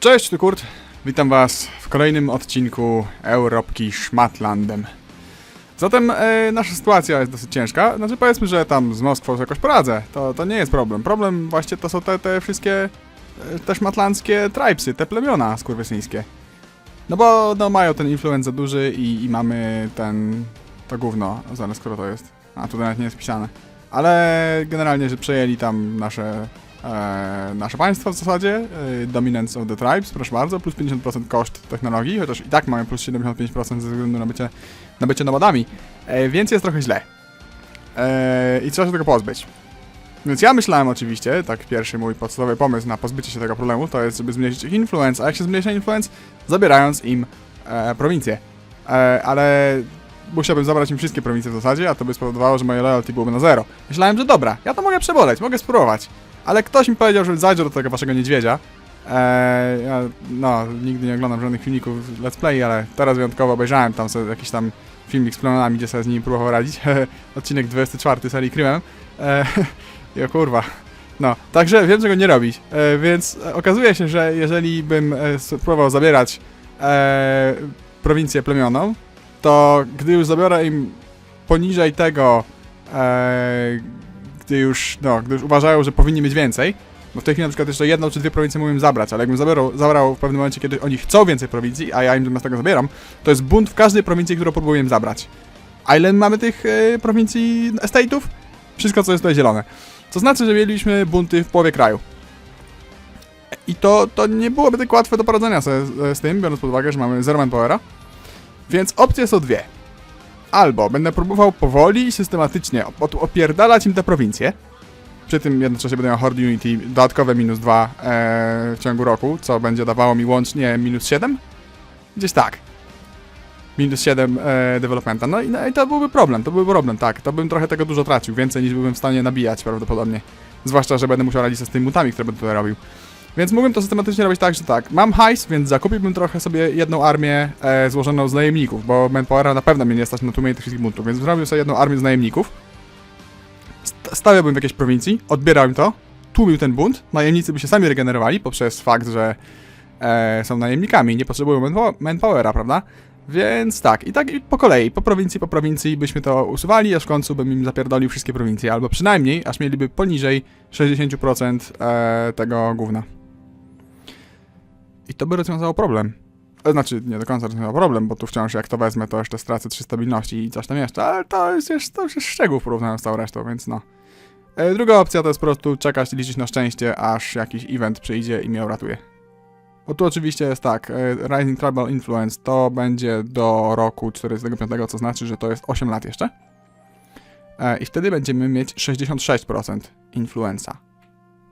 Cześć, tu Kurt. Witam Was w kolejnym odcinku Europki Szmatlandem. Zatem e, nasza sytuacja jest dosyć ciężka. Znaczy powiedzmy, że tam z Moskwą jakoś poradzę. To, to nie jest problem. Problem właśnie to są te, te wszystkie e, te szmatlandzkie tribesy, te plemiona skurwysyńskie. No bo no, mają ten influence za duży i, i mamy ten... to gówno. Zaraz, które to jest? A, tutaj nawet nie jest pisane. Ale generalnie, że przejęli tam nasze e, nasze państwo w zasadzie, e, Dominance of the Tribes, proszę bardzo, plus 50% koszt technologii, chociaż i tak mamy plus 75% ze względu na bycie, na bycie nomadami, e, więc jest trochę źle. E, I trzeba się tego pozbyć. Więc ja myślałem oczywiście, tak pierwszy mój podstawowy pomysł na pozbycie się tego problemu, to jest, żeby zmniejszyć ich influence, a jak się zmniejsza influence? Zabierając im e, prowincje. E, ale musiałbym zabrać im wszystkie prowincje w zasadzie, a to by spowodowało, że moje loyalty byłoby na zero. Myślałem, że dobra, ja to mogę przeboleć, mogę spróbować. Ale ktoś mi powiedział, że zajdzie do tego waszego niedźwiedzia. Eee, ja, no, nigdy nie oglądam żadnych filmików let's play, ale teraz wyjątkowo obejrzałem tam sobie jakiś tam filmik z plemionami, gdzie sobie z nimi próbował radzić. Odcinek 24 serii Krymem. Eee, ja kurwa. No, także wiem, czego nie robić. E, więc okazuje się, że jeżeli bym e, spróbował zabierać e, prowincję plemionom, to gdy już zabiorę im poniżej tego, e, gdy już, no, gdy już uważają, że powinni mieć więcej, bo w tej chwili na przykład jeszcze jedną czy dwie prowincje mówią zabrać, ale jakbym zabrał, zabrał w pewnym momencie, kiedy oni chcą więcej prowincji, a ja im zamiast tego zabieram, to jest bunt w każdej prowincji, którą próbuję im zabrać. A ile mamy tych e, prowincji, estate'ów? Wszystko, co jest tutaj zielone. To znaczy, że mieliśmy bunty w połowie kraju. I to, to nie byłoby tak łatwe do poradzenia sobie z, z tym, biorąc pod uwagę, że mamy zero manpowera. Więc opcje są dwie. Albo będę próbował powoli i systematycznie op- opierdalać im te prowincje. Przy tym jednocześnie będę miał Horde Unity dodatkowe minus 2 e, w ciągu roku, co będzie dawało mi łącznie minus 7? Gdzieś tak. Minus 7 e, developmenta. No i, no i to byłby problem, to byłby problem, tak. To bym trochę tego dużo tracił, więcej niż byłbym w stanie nabijać prawdopodobnie. Zwłaszcza, że będę musiał radzić sobie z tymi mutami, które będę tutaj robił. Więc mógłbym to systematycznie robić tak, że tak, mam hajs, więc zakupiłbym trochę sobie jedną armię e, złożoną z najemników, bo Manpowera na pewno mnie nie stać na tłumienie tych wszystkich buntów, więc zrobił sobie jedną armię z najemników, st- stawiałbym w jakiejś prowincji, odbierał im to, tłumił ten bunt, najemnicy by się sami regenerowali poprzez fakt, że e, są najemnikami, nie potrzebują manpo- manpowera, prawda? Więc tak, i tak i po kolei, po prowincji, po prowincji byśmy to usuwali, aż w końcu bym im zapierdolił wszystkie prowincje, albo przynajmniej, aż mieliby poniżej 60% e, tego gówna. I to by rozwiązało problem. E, Znaczy, nie do końca rozwiązało problem, bo tu wciąż jak to wezmę, to jeszcze stracę 3 stabilności i coś tam jeszcze, ale to jest, już- to jest szczegół z całą resztą, więc no. E, Druga opcja to jest po prostu czekać liczyć na szczęście, aż jakiś event przyjdzie i mnie uratuje. Bo tu oczywiście jest tak, e, Rising Tribal Influence to będzie do roku 45, co znaczy, że to jest 8 lat jeszcze. I wtedy będziemy mieć 66% influenza.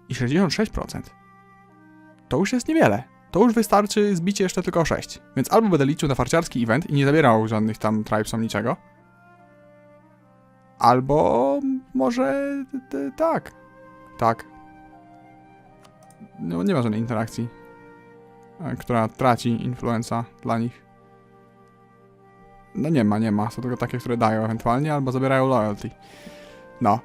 I 66% to już jest niewiele. To już wystarczy zbicie jeszcze tylko 6. Więc albo będę liczył na farciarski event i nie zabierał żadnych tam tribesom niczego. Albo może tak. Tak. No nie ma żadnej interakcji, e, która traci influenza dla nich. No nie ma, nie ma. Są tylko takie, które dają ewentualnie, albo zabierają loyalty. No.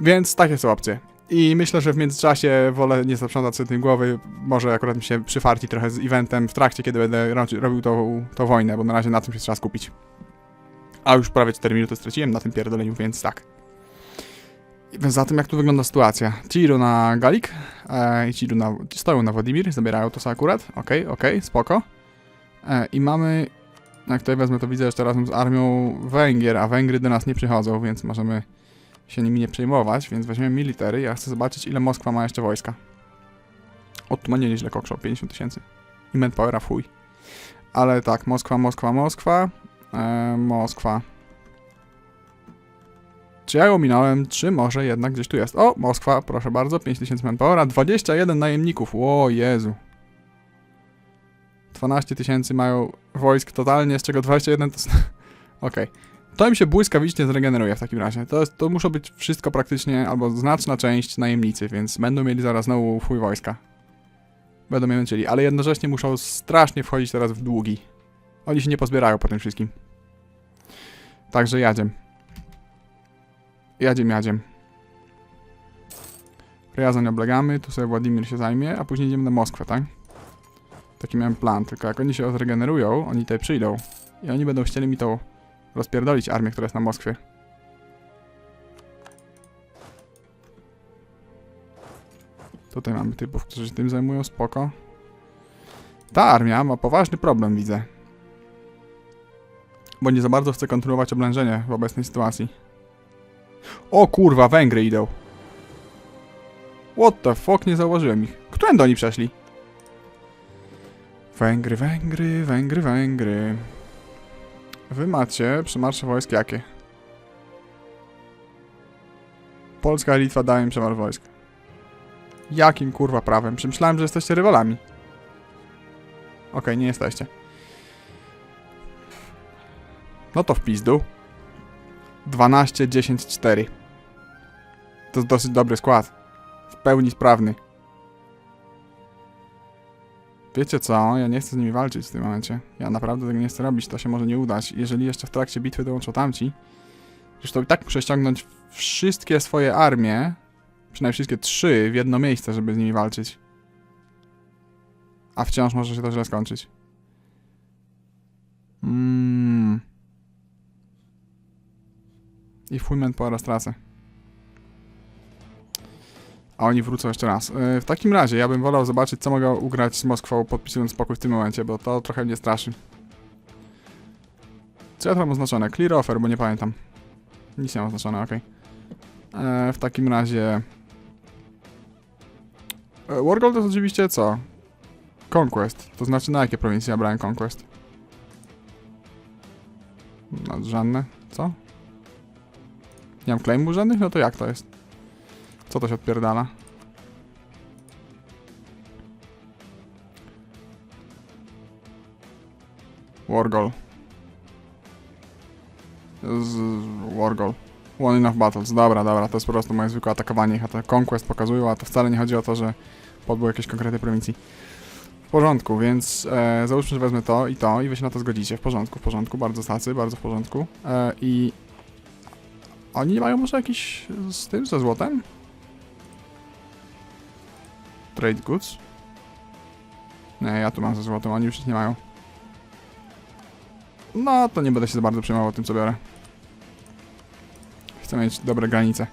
Więc takie są opcje. I myślę, że w międzyczasie wolę nie zaprzątać sobie tym głowy. Może akurat mi się przyfarci trochę z eventem w trakcie, kiedy będę ro- robił tą, tą wojnę, bo na razie na tym się trzeba skupić. A już prawie 4 minuty straciłem na tym pierdoleniu, więc tak. Więc za tym jak tu wygląda sytuacja. Ci na Galik e, i ci na, stoją na Władimir, zabierają to akurat. Okej, okej, spoko. E, I mamy, jak tutaj wezmę to widzę jeszcze razem z armią Węgier, a Węgry do nas nie przychodzą, więc możemy się nimi nie przejmować, więc weźmiemy military. Ja chcę zobaczyć, ile Moskwa ma jeszcze wojska. O, tu ma nie nieźle kokszą, 50 tysięcy. I manpowera chuj. Ale tak, Moskwa, Moskwa, Moskwa. E, Moskwa. Czy ja ją minąłem, czy może jednak gdzieś tu jest? O, Moskwa, proszę bardzo, 5000 manpowera, 21 najemników, o Jezu. 12 tysięcy mają wojsk totalnie, z czego 21 to... Okej. To im się błyskawicznie zregeneruje w takim razie. To, jest, to muszą być wszystko praktycznie, albo znaczna część najemnicy, więc będą mieli zaraz znowu chuj wojska. Będą mnie męczyli, ale jednocześnie muszą strasznie wchodzić teraz w długi. Oni się nie pozbierają po tym wszystkim. Także jadziem. Jadziem, jadziem. Ryazan oblegamy, tu sobie Władimir się zajmie, a później idziemy na Moskwę, tak? Taki miałem plan, tylko jak oni się odregenerują, oni tutaj przyjdą i oni będą chcieli mi tą rozpierdolić armię, która jest na Moskwie. Tutaj mamy typów, którzy się tym zajmują, spoko. Ta armia ma poważny problem, widzę. Bo nie za bardzo chce kontynuować oblężenie w obecnej sytuacji. O kurwa, Węgry idą. What the fuck, nie zauważyłem ich. Którędy oni przeszli? Węgry, Węgry, Węgry, Węgry. Wy macie przemarsze wojsk jakie? Polska i Litwa dają przemarsz wojsk. Jakim kurwa prawem? Przemyślałem, że jesteście rywalami. Okej, nie jesteście. No to w pizdu. 12, 10, 4. To jest dosyć dobry skład. W pełni sprawny. Wiecie co? Ja nie chcę z nimi walczyć w tym momencie. Ja naprawdę tego nie chcę robić, to się może nie udać. Jeżeli jeszcze w trakcie bitwy dołączą tamci, zresztą i tak muszę ściągnąć wszystkie swoje armie, przynajmniej wszystkie trzy, w jedno miejsce, żeby z nimi walczyć. A wciąż może się to źle skończyć. Mmm. I Fulment po raz. A oni wrócą jeszcze raz. Yy, w takim razie ja bym wolał zobaczyć, co mogę ugrać z Moskwą, podpisując spokój w tym momencie, bo to trochę mnie straszy. Co ja tam mam oznaczone? Clear offer, bo nie pamiętam. Nic nie mam oznaczone, okej. E, W takim razie... E, Wargold to jest oczywiście co? Conquest. To znaczy na jakie prowincje ja brałem Conquest? No, żadne. Co? Nie mam claimów żadnych? No to jak to jest? Co to się odpierdala? Wargol. Z Wargol. One enough battles. Dobra, dobra, to jest po prostu moje zwykłe atakowanie ich, a to Conquest pokazują, a to wcale nie chodzi o to, że podbył jakiejś konkretnej prowincji. W porządku, więc e, załóżmy, że wezmę to i to i wy się na to zgodzicie. W porządku, w porządku, bardzo stacy, bardzo w porządku. E, I oni mają może jakiś z tym, ze złotem? Trade goods? Nie, ja tu mam ze złotem, oni już nic nie mają. No, to nie będę się za bardzo przejmował tym, co biorę. Chcę mieć dobre granice.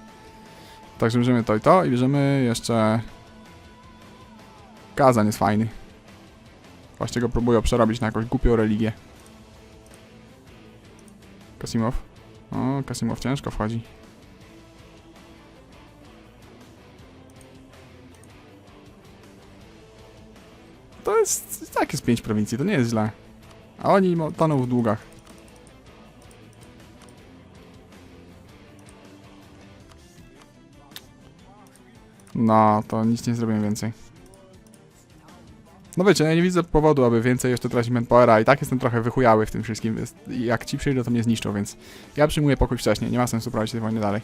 Także bierzemy to i to i bierzemy jeszcze... Kazan jest fajny. Właśnie go próbuję przerobić na jakąś głupią religię. Kasimow. O, Kasimow ciężko wchodzi. To jest... tak jest pięć prowincji, to nie jest źle. A oni toną w długach. No, to nic nie zrobię więcej. No wiecie, ja nie widzę powodu, aby więcej jeszcze tracić manpowera i tak jestem trochę wychujały w tym wszystkim. Jak ci przyjdą, to mnie zniszczą, więc ja przyjmuję pokój wcześniej, nie ma sensu prowadzić tej wojny dalej.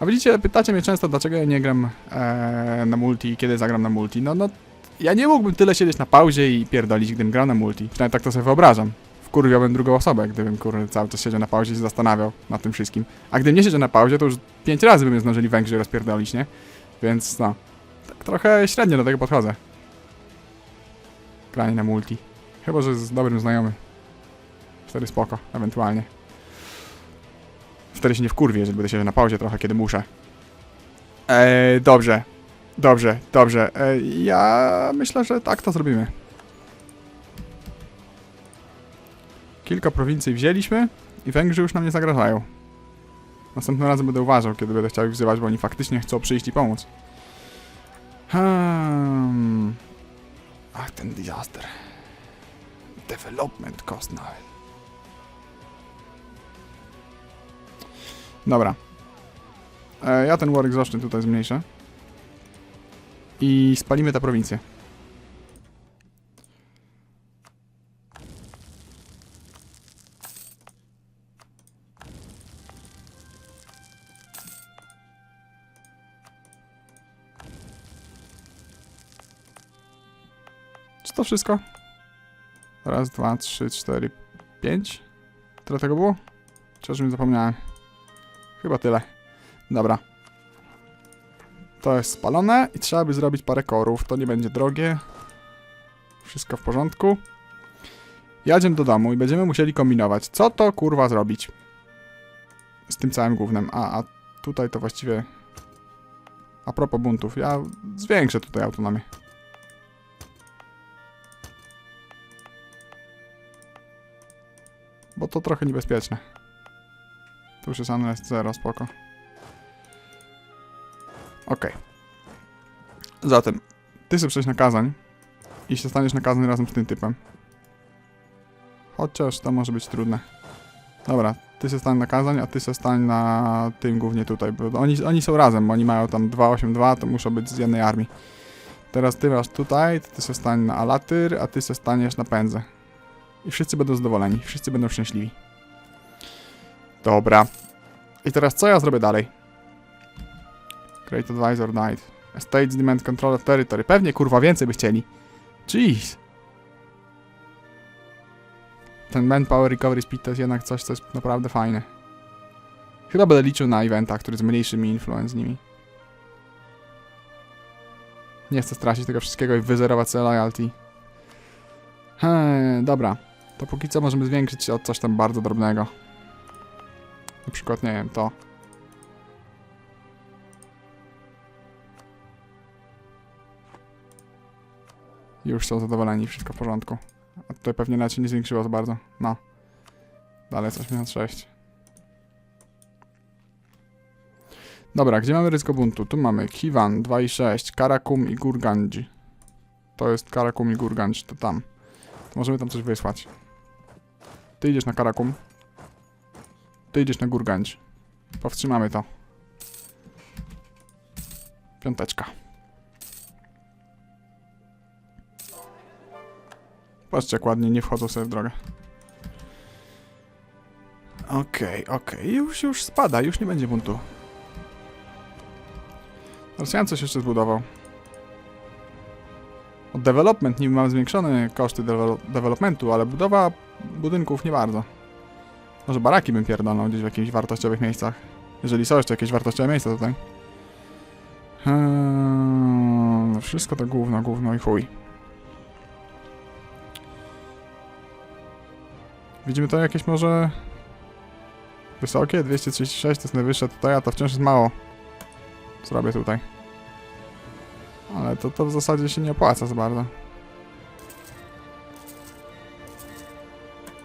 A widzicie, pytacie mnie często, dlaczego ja nie gram e, na multi i kiedy zagram na multi. No, no, ja nie mógłbym tyle siedzieć na pauzie i pierdolić, gdybym grał na multi. Przynajmniej tak to sobie wyobrażam. Wkurwiałbym drugą osobę, gdybym kurde cały czas siedział na pauzie i się zastanawiał nad tym wszystkim. A gdybym nie siedział na pauzie, to już pięć razy by mnie zdążyli Węgrzy rozpierdolić, nie? Więc no, tak trochę średnio do tego podchodzę. Granie na multi. Chyba, że z dobrym znajomym. Wtedy spoko, ewentualnie. Wtedy się nie wkurwię, że będę siedział na pauzie trochę, kiedy muszę. Eee, dobrze. Dobrze, dobrze. E, ja myślę, że tak to zrobimy. Kilka prowincji wzięliśmy i Węgrzy już nam nie zagrażają. Następnym razem będę uważał, kiedy będę chciał ich wzywać, bo oni faktycznie chcą przyjść i pomóc. Hmm. Ach, ten disaster. Development cost now. Dobra. E, ja ten war exhaustion tutaj zmniejszę. I spalimy tę prowincję. Czy to wszystko? Raz, dwa, trzy, cztery, pięć. Tyle tego było? Czy już mi zapomniałem? Chyba tyle. Dobra. To jest spalone i trzeba by zrobić parę korów. To nie będzie drogie. Wszystko w porządku. Jadziemy do domu i będziemy musieli kombinować, co to kurwa zrobić z tym całym głównym. A, a tutaj to właściwie... A propos buntów, ja zwiększę tutaj autonomię. Bo to trochę niebezpieczne. Tu już jest unrest 0, spoko. Okej. Zatem, ty sobie przejść na kazań i się staniesz nakazań razem z tym typem. Chociaż to może być trudne. Dobra, ty się stań na kazań, a ty się stań na tym głównie tutaj, bo oni, oni są razem, bo oni mają tam 282, to muszą być z jednej armii. Teraz ty masz tutaj, ty się stań na Alatyr, a ty się staniesz na Pędzę. I wszyscy będą zadowoleni, wszyscy będą szczęśliwi. Dobra. I teraz co ja zrobię dalej? Great Advisor Knight. Estates demand control of territory. Pewnie kurwa więcej by chcieli. Jeez. Ten manpower recovery speed to jest jednak coś, co jest naprawdę fajne. Chyba będę liczył na eventach, który zmniejszy mi influence z nimi. Nie chcę stracić tego wszystkiego i wyzerować sobie loyalty. Hej, dobra. To póki co możemy zwiększyć się od coś tam bardzo drobnego. Na przykład, nie wiem, to. Już są zadowoleni, wszystko w porządku. A tutaj pewnie nawet się nie zwiększyło za bardzo. No. Dalej coś 86. Dobra, gdzie mamy ryzyko buntu? Tu mamy Kiwan 2,6, Karakum i Gurganji. To jest Karakum i Gurganj, to tam. Możemy tam coś wysłać. Ty idziesz na Karakum. Ty idziesz na Gurganj. Powstrzymamy to. Piąteczka. Patrzcie, jak ładnie nie wchodzą sobie w drogę. Okej, okej. Już, już spada, już nie będzie buntu. Rosjan coś jeszcze zbudował. Development niby mam zwiększone koszty devel developmentu, ale budowa budynków nie bardzo. Może baraki bym pierdolnął gdzieś w jakichś wartościowych miejscach. Jeżeli są jeszcze jakieś wartościowe miejsca tutaj. Eee, wszystko to gówno, gówno i chuj. Widzimy to jakieś może... Wysokie? 236 to jest najwyższe tutaj, a to wciąż jest mało. Zrobię tutaj. Ale to, to w zasadzie się nie opłaca za bardzo.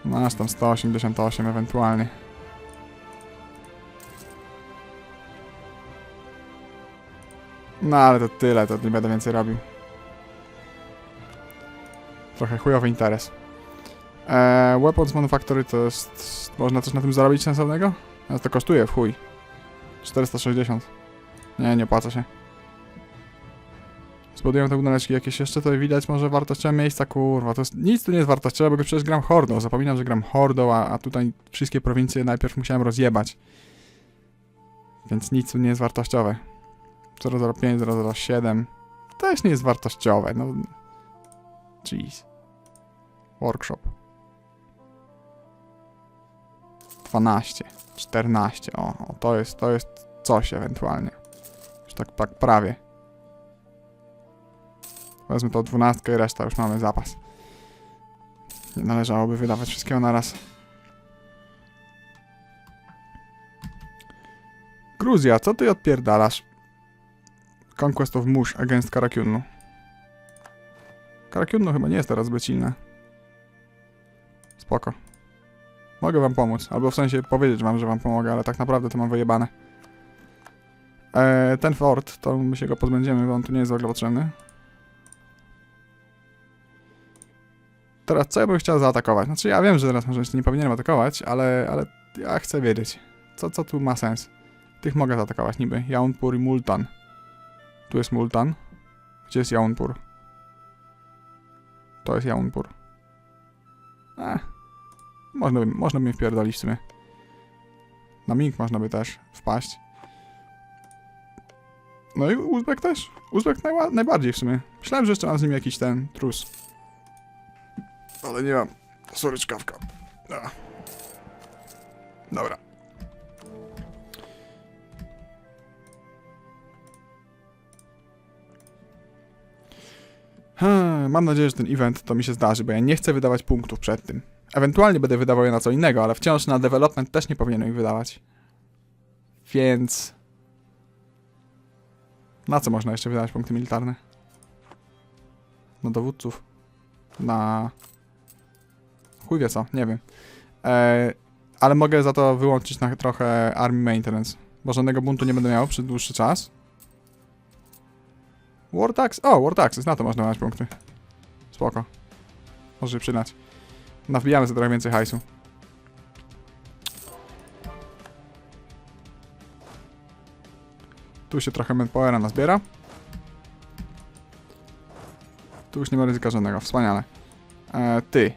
Masz tam 188 ewentualnie. No ale to tyle, to nie będę więcej robił. Trochę chujowy interes. Eee, Weapons Manufactory to jest... Można coś na tym zarobić sensownego? Ale to kosztuje w chuj. 460. Nie, nie opłaca się. Zbuduję te budyneczki jakieś jeszcze, to widać może wartościowe miejsca, kurwa, to jest, nic tu nie jest wartościowe, bo przecież gram hordą, zapominam, że gram hordą, a, a tutaj wszystkie prowincje najpierw musiałem rozjebać. Więc nic tu nie jest wartościowe. 005, 007, też nie jest wartościowe, no. Jeez. Workshop. 12, 14, o, o to jest, to jest coś ewentualnie. Już tak, tak prawie. Wezmę tą dwunastkę i reszta już mamy zapas. Nie należałoby wydawać wszystkiego na raz. Gruzja, co ty odpierdalasz? Conquest of Mush against Karakiunu. Karakiunu chyba nie jest teraz zbyt silne. Spoko. Mogę wam pomóc, albo w sensie powiedzieć wam, że wam pomogę, ale tak naprawdę to mam wyjebane. Eee, ten fort, to my się go pozbędziemy, bo on tu nie jest w ogóle potrzebny. Teraz co ja bym chciał zaatakować? Znaczy ja wiem, że teraz może nie powinienem atakować, ale, ale ja chcę wiedzieć. Co, co tu ma sens? Tych mogę zaatakować niby. Jaunpur i Multan. Tu jest Multan. Gdzie jest Jaunpur? To jest Jaunpur. Eh. Można by, można by mnie wpierdolić w sumie. Na Ming można by też wpaść. No i Uzbek też. Uzbek najbardziej w sumie. Myślałem, że jeszcze mam z nim jakiś ten trus. Ale nie mam. Sorry, czkawka. A. Dobra. Hmm, mam nadzieję, że ten event to mi się zdarzy, bo ja nie chcę wydawać punktów przed tym. Ewentualnie będę wydawał je na co innego, ale wciąż na development też nie powinienem ich wydawać. Więc... Na co można jeszcze wydawać punkty militarne? Na dowódców. Na... Chuj wie co, nie wiem. E, ale mogę za to wyłączyć na trochę Army Maintenance, bo żadnego buntu nie będę miał przez dłuższy czas. War Tax? O, War Taxes, na to można dać punkty. Spoko. Może się przydać. Nawbijamy sobie trochę więcej hajsu. Tu się trochę manpowera nazbiera. Tu już nie ma ryzyka żadnego, wspaniale. E, ty,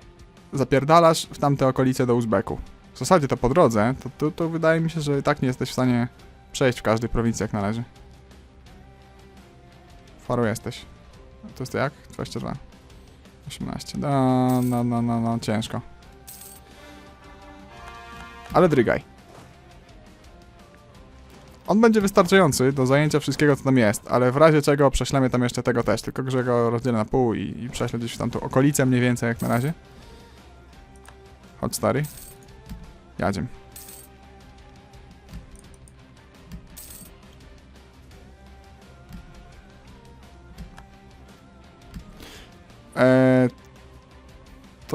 zapierdalasz w tamte okolice do Uzbeku. W zasadzie to po drodze, to, to, to wydaje mi się, że i tak nie jesteś w stanie przejść w każdej prowincji jak należy. Faro jesteś. To jest to jak? 22. 18. No, no, no, no, no, ciężko. Ale drygaj. On będzie wystarczający do zajęcia wszystkiego, co tam jest, ale w razie czego prześlemy tam jeszcze tego też, tylko że go rozdzielę na pół i, i prześlę gdzieś w tamtą okolicę mniej więcej jak na razie. Chodź stary. Jadziem.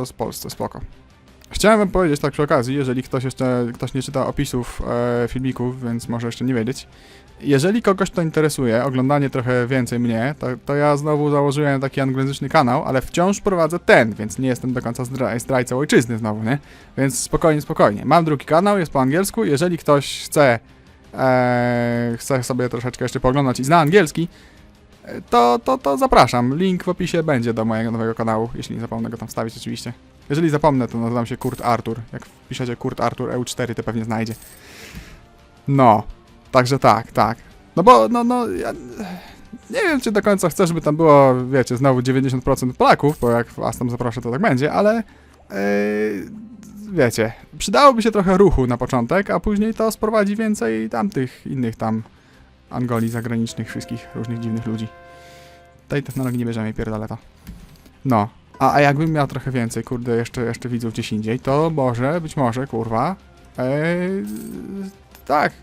Jest Polsce, spoko. Chciałem wam powiedzieć tak przy okazji, jeżeli ktoś jeszcze, ktoś nie czyta opisów e, filmików, więc może jeszcze nie wiedzieć. Jeżeli kogoś to interesuje, oglądanie trochę więcej mnie, to, to ja znowu założyłem taki anglojęzyczny kanał, ale wciąż prowadzę ten, więc nie jestem do końca zdra zdrajcą ojczyzny znowu, nie? Więc spokojnie, spokojnie. Mam drugi kanał, jest po angielsku, jeżeli ktoś chce, e, chce sobie troszeczkę jeszcze pooglądać i zna angielski, to, to, to zapraszam. Link w opisie będzie do mojego nowego kanału, jeśli nie zapomnę go tam wstawić oczywiście. Jeżeli zapomnę, to nazywam się Kurt Artur. Jak wpiszecie Kurt Artur EU4, to pewnie znajdzie. No, także tak, tak. No bo, no, no, ja nie wiem, czy do końca chcę, żeby tam było, wiecie, znowu 90% Polaków, bo jak was tam zaproszę, to tak będzie, ale yy, wiecie, przydałoby się trochę ruchu na początek, a później to sprowadzi więcej tamtych innych tam Angolii zagranicznych, wszystkich różnych dziwnych ludzi. Tej technologii nie bierzemy, pierdolę to. No, a, a jakbym miał trochę więcej, kurde, jeszcze, jeszcze widzów gdzieś indziej, to może, być może, kurwa, eee, tak.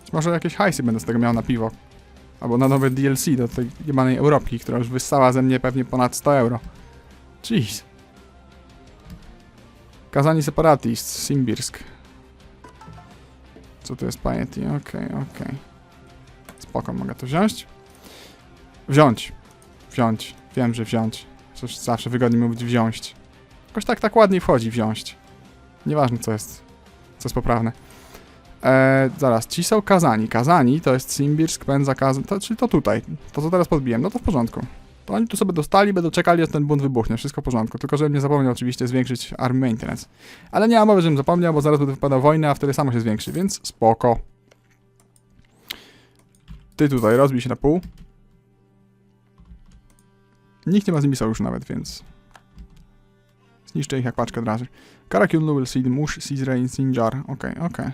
Być może jakieś hajsy będę z tego miał na piwo. Albo na nowe DLC do tej jebanej Europki, która już wyssała ze mnie pewnie ponad 100 euro. Jeez. Kazani separatist, Simbirsk. Co to jest piety? Okej, okej. Spoko, mogę to wziąć? Wziąć. Wziąć. Wiem, że wziąć. Coś zawsze wygodniej mówić wziąć. Jakoś tak, tak ładniej wchodzi wziąć. Nieważne co jest, co jest poprawne. Eee, zaraz, ci są kazani. Kazani to jest Simbirsk, Penza, Kazan, to, czyli to tutaj. To co teraz podbiłem, no to w porządku. To oni tu sobie dostali, będą czekali, aż ten bunt wybuchnie. Wszystko w porządku. Tylko, żebym nie zapomniał oczywiście zwiększyć Army Maintenance. Ale nie ma mowy, żebym zapomniał, bo zaraz będę wypadał wojnę, a wtedy samo się zwiększy, więc spoko. Ty tutaj rozbij się na pół. Nikt nie ma z nimi sojuszu nawet, więc... Zniszczę ich jak paczkę draży. Karakyunlu will see the mush, Caesar Sinjar. Okej, okej.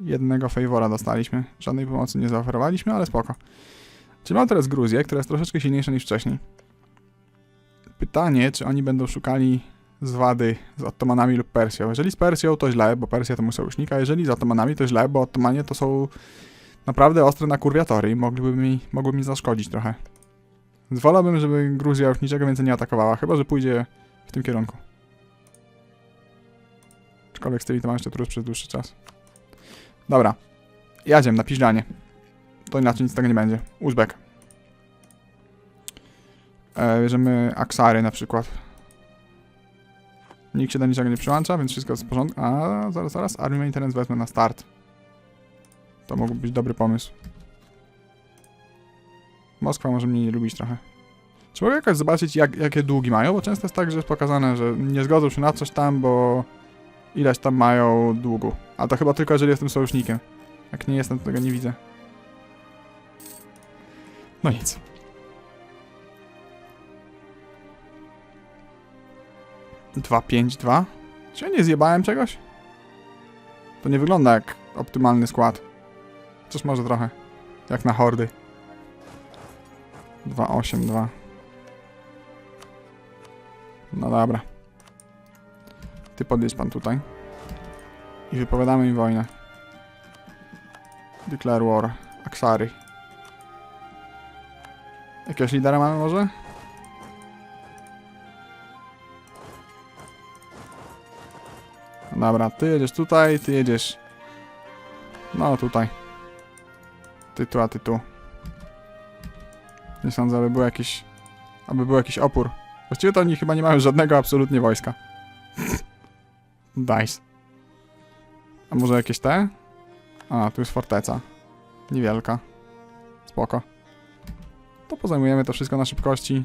Jednego favora dostaliśmy. Żadnej pomocy nie zaoferowaliśmy, ale spoko. Czy mam teraz Gruzję, która jest troszeczkę silniejsza niż wcześniej? Pytanie, czy oni będą szukali zwady z Ottomanami lub Persją. Jeżeli z Persją, to źle, bo Persja to mój sojusznik, a jeżeli z Ottomanami, to źle, bo Ottomanie to są naprawdę ostre nakurwiatory i mogliby mi, mogły mi zaszkodzić trochę. Wolałbym, żeby Gruzja już niczego więcej nie atakowała, chyba że pójdzie w tym kierunku. Aczkolwiek z tymi to mam jeszcze trud przez dłuższy czas. Dobra. Jadziem na piżdżanie. To inaczej nic z tego nie będzie. Uzbek. E, bierzemy Aksary na przykład. Nikt się do niczego nie przyłącza, więc wszystko jest w porządku. A, zaraz, zaraz. Army Maintenance wezmę na start. To mógłby być dobry pomysł. Moskwa może mnie nie lubić trochę. Czy mogę jakoś zobaczyć, jak, jakie długi mają? Bo często jest tak, że jest pokazane, że nie zgodzą się na coś tam, bo ileś tam mają długu. A to chyba tylko, jeżeli jestem sojusznikiem. Jak nie jestem, to tego nie widzę. No nic. Dwa, pięć, dwa. Czy ja nie zjebałem czegoś? To nie wygląda jak optymalny skład. Chociaż może trochę. Jak na hordy. 282. No dobra. Ty podjedź pan tutaj. I wypowiadamy im wojnę. Declare war. Aksary. Jakiegoś lidera mamy może? Dobra, ty jedziesz tutaj, ty jedziesz... No tutaj. Ty tu, a ty tu. Nie sądzę, aby był jakiś... Aby był jakiś opór. Właściwie to oni chyba nie mają żadnego absolutnie wojska. Dice. A może jakieś te? A, tu jest forteca. Niewielka. Spoko. To pozajmujemy to wszystko na szybkości.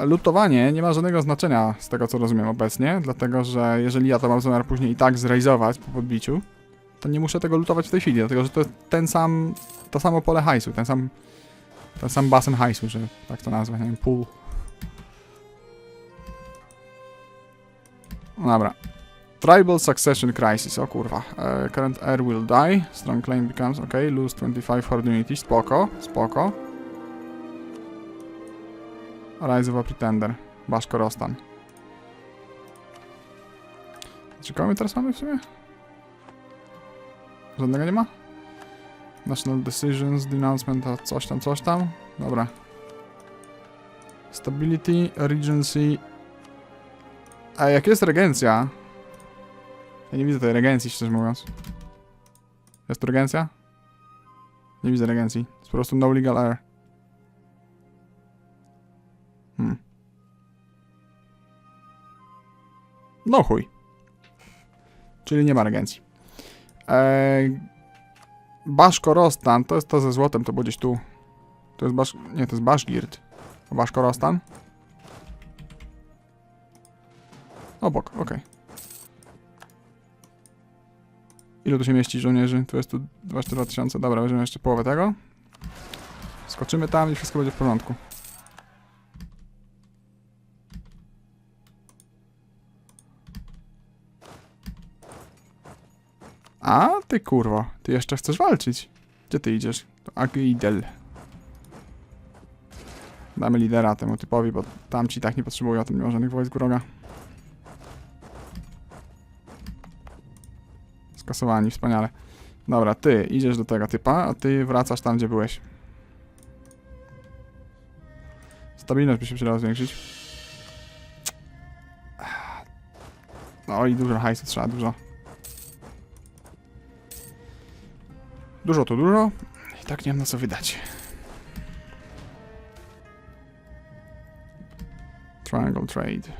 Lutowanie nie ma żadnego znaczenia z tego co rozumiem obecnie, dlatego że jeżeli ja to mam zamiar później i tak zrealizować po podbiciu, to nie muszę tego lutować w tej chwili, dlatego że to jest ten sam, to samo pole hajsu, ten sam, ten sam basen hajsu, że tak to nazwę, nie wiem, pool. No Dobra. Tribal Succession Crisis, o kurwa. E, current heir will die, strong claim becomes, ok, lose 25 horde unity, spoko, spoko. Rise of a Pretender, Baszko Rostan. Czy kogo my teraz mamy w sumie? Żadnego nie ma? National Decisions, Denouncement, a coś tam, coś tam. Dobra. Stability, Regency. A jak jest regencja? Ja nie widzę tej regencji, szczerze mówiąc. Jest tu regencja? Nie widzę regencji. Jest po prostu no legal air. Hmm. No chuj. Czyli nie ma regencji. Eee, Baszko Rostan, to jest to ze złotem, to było gdzieś tu. To jest Basz... Nie, to jest Baszgirt. To Baszko Rostan? Obok, okej. Ilu tu się mieści żołnierzy? Tu jest tu 22 tysiące. Dobra, weźmiemy jeszcze połowę tego. Skoczymy tam i wszystko będzie w porządku. A, ty kurwo, ty jeszcze chcesz walczyć. Gdzie ty idziesz? To Agidel. Damy lidera temu typowi, bo tamci tak nie potrzebują, tam nie ma żadnych wojsk wroga. Skasowani, wspaniale. Dobra, ty idziesz do tego typa, a ty wracasz tam, gdzie byłeś. Stabilność by się przydała zwiększyć. No i dużo hajsu trzeba, dużo. Dużo to dużo. I tak nie wiem na co wydać. Triangle Trade.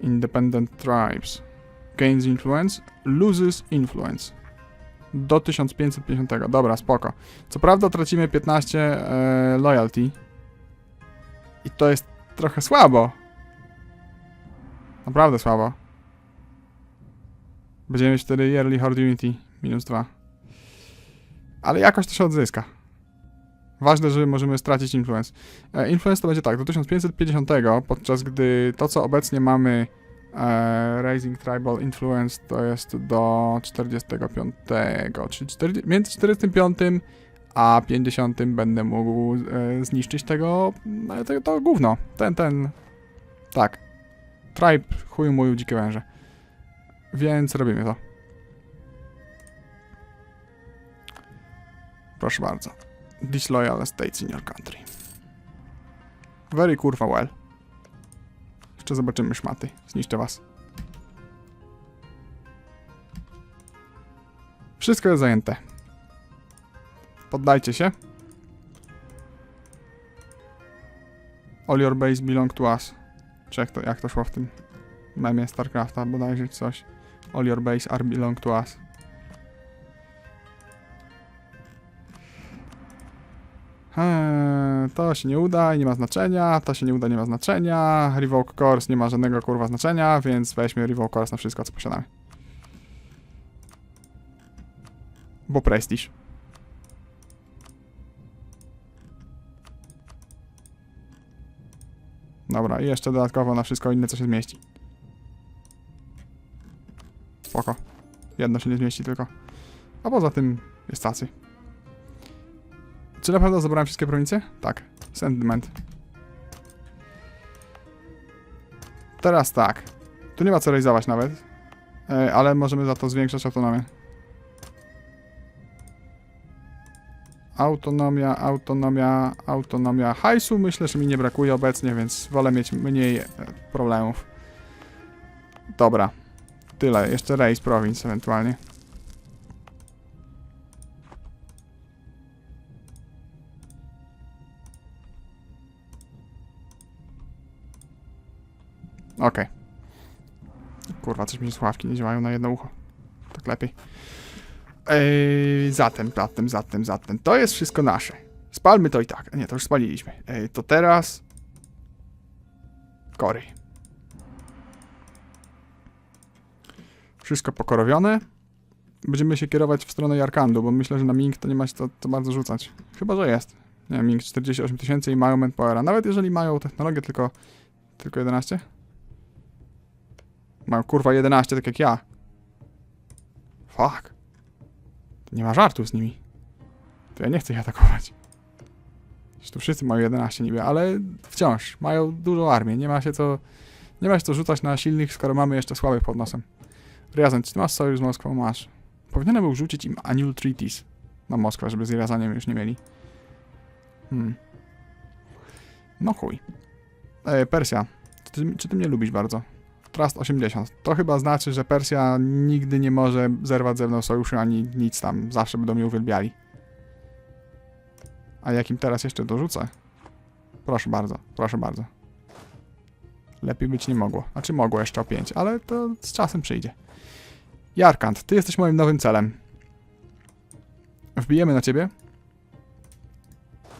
Independent Tribes. Gains influence, loses influence. Do 1550. Dobra, spoko. Co prawda tracimy 15 e, loyalty. I to jest trochę słabo. Naprawdę słabo. Będziemy mieć wtedy Yearly Horde Unity minus 2. Ale jakoś to się odzyska. Ważne, że możemy stracić influence. E, influence to będzie tak, do 1550, podczas gdy to, co obecnie mamy e, Raising Tribal Influence, to jest do 45, czyli 40, między 45 a 50 będę mógł e, zniszczyć tego, e, to, to gówno. Ten, ten, tak. Tribe, chuju mój dzikie węże. Więc robimy to. Proszę bardzo. Disloyal estates in your country. Very kurwa well. Jeszcze zobaczymy szmaty. Zniszczę was. Wszystko jest zajęte. Poddajcie się. All your base belong to us. Czy jak to, jak to szło w tym memie StarCrafta bodajże coś. All your base are belong to us. Eee, to się nie uda i nie ma znaczenia, to się nie uda, nie ma znaczenia, Revoke Course nie ma żadnego kurwa znaczenia, więc weźmy Revoke Course na wszystko, co posiadamy. Bo prestiż. Dobra, i jeszcze dodatkowo na wszystko inne, co się zmieści. Spoko. Jedno się nie zmieści tylko. A poza tym jest tacy. Czy naprawdę zabrałem wszystkie prowincje? Tak. Sentiment. Teraz tak. Tu nie ma co realizować nawet. E, ale możemy za to zwiększać autonomię. Autonomia, autonomia, autonomia. Hajsu myślę, że mi nie brakuje obecnie, więc wolę mieć mniej e, problemów. Dobra. Tyle. Jeszcze rejs prowinc ewentualnie. Okej. Kurwa, coś mi słuchawki nie działają na jedno ucho. Tak lepiej. Ej, zatem, zatem, zatem, zatem. To jest wszystko nasze. Spalmy to i tak. Nie, to już spaliliśmy. To teraz... Kory. Wszystko pokorowione. Będziemy się kierować w stronę Jarkandu, bo myślę, że na Ming to nie ma się to, to bardzo rzucać. Chyba, że jest. Nie wiem, Ming 48 tysięcy i mają manpowera. Nawet jeżeli mają technologię tylko... Tylko 11? Mają kurwa 11, tak jak ja. Fuck. Nie ma żartu z nimi. To ja nie chcę ich atakować. Przecież tu wszyscy mają 11 niby, ale wciąż mają dużą armię. Nie ma się co, nie ma się co rzucać na silnych, skoro mamy jeszcze słabych pod nosem. Ryazan, czy masz sojusz z Moskwą? Masz. Powinienem był rzucić im Annual Treaties na Moskwę, żeby z Ryazaniem już nie mieli. Hmm. No chuj. E, Persja. Czy ty, czy ty mnie lubisz bardzo? Trust 80. To chyba znaczy, że Persja nigdy nie może zerwać ze mną sojuszu ani nic tam. Zawsze będą mnie uwielbiali. A jakim teraz jeszcze dorzucę? Proszę bardzo, proszę bardzo. Lepiej być nie mogło. Znaczy mogło jeszcze o 5, ale to z czasem przyjdzie. Jarkant, ty jesteś moim nowym celem. Wbijemy na ciebie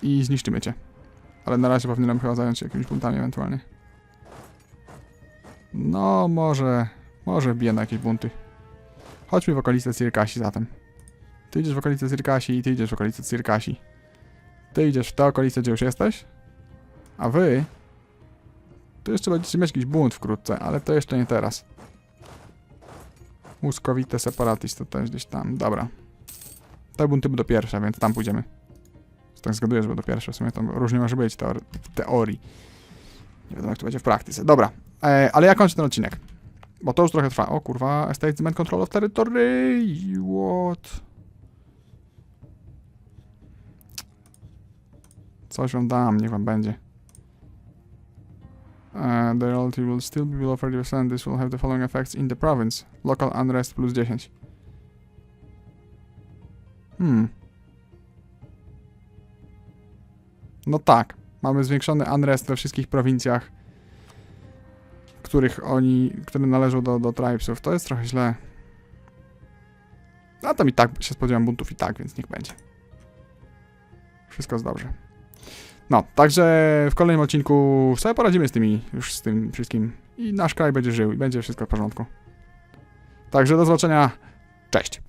i zniszczymy cię. Ale na razie powinienem chyba zająć się jakimiś punktami ewentualnie. No, może... Może wbiję na jakieś bunty. Chodźmy w okolice Cyrkasi zatem. Ty idziesz w okolice Cyrkasi i ty idziesz w okolice Cyrkasi. Ty idziesz w te okolice, gdzie już jesteś. A wy... Tu jeszcze będziecie mieć jakiś bunt wkrótce, ale to jeszcze nie teraz. Muskowite separatist to też gdzieś tam. Dobra. Te bunty będą pierwsze, więc tam pójdziemy. Tak zgaduję, że będą pierwsze. W sumie tam różnie może być teor- w teorii. Nie wiadomo, jak to będzie w praktyce. Dobra. E, ale ja kończę ten odcinek. Bo to już trochę trwa. O kurwa, Demand Control of Territory. What? Coś wam dam, niech wam będzie. Uh, the royalty will still be below 30%. This will have the following effects in the province. Local unrest plus 10. Hmm. No tak. Mamy zwiększony unrest we wszystkich prowincjach których oni, które należą do, do tribesów. To jest trochę źle. A tam i tak się spodziewam buntów i tak, więc niech będzie. Wszystko jest dobrze. No, także w kolejnym odcinku sobie poradzimy z tymi, już z tym wszystkim. I nasz kraj będzie żył i będzie wszystko w porządku. Także do zobaczenia. Cześć.